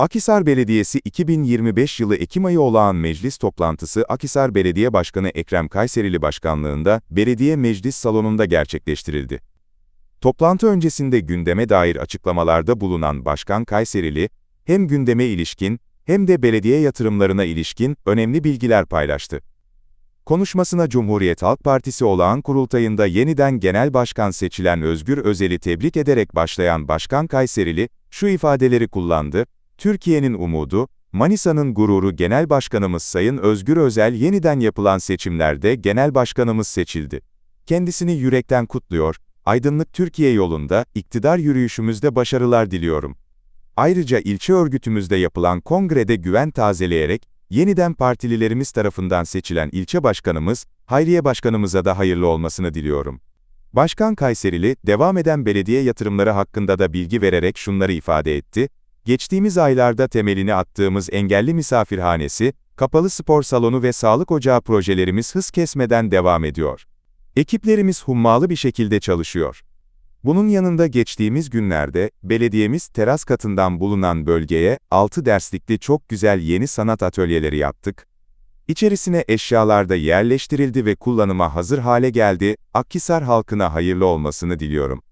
Akhisar Belediyesi 2025 yılı Ekim ayı olağan meclis toplantısı Akhisar Belediye Başkanı Ekrem Kayserili başkanlığında Belediye Meclis Salonu'nda gerçekleştirildi. Toplantı öncesinde gündeme dair açıklamalarda bulunan Başkan Kayserili, hem gündeme ilişkin hem de belediye yatırımlarına ilişkin önemli bilgiler paylaştı. Konuşmasına Cumhuriyet Halk Partisi olağan kurultayında yeniden genel başkan seçilen Özgür Özel'i tebrik ederek başlayan Başkan Kayserili, şu ifadeleri kullandı, Türkiye'nin umudu, Manisa'nın gururu Genel Başkanımız Sayın Özgür Özel yeniden yapılan seçimlerde Genel Başkanımız seçildi. Kendisini yürekten kutluyor, aydınlık Türkiye yolunda, iktidar yürüyüşümüzde başarılar diliyorum. Ayrıca ilçe örgütümüzde yapılan kongrede güven tazeleyerek, yeniden partililerimiz tarafından seçilen ilçe başkanımız, Hayriye Başkanımıza da hayırlı olmasını diliyorum. Başkan Kayserili, devam eden belediye yatırımları hakkında da bilgi vererek şunları ifade etti, Geçtiğimiz aylarda temelini attığımız engelli misafirhanesi, kapalı spor salonu ve sağlık ocağı projelerimiz hız kesmeden devam ediyor. Ekiplerimiz hummalı bir şekilde çalışıyor. Bunun yanında geçtiğimiz günlerde, belediyemiz teras katından bulunan bölgeye, 6 derslikli çok güzel yeni sanat atölyeleri yaptık. İçerisine eşyalar da yerleştirildi ve kullanıma hazır hale geldi, Akhisar halkına hayırlı olmasını diliyorum.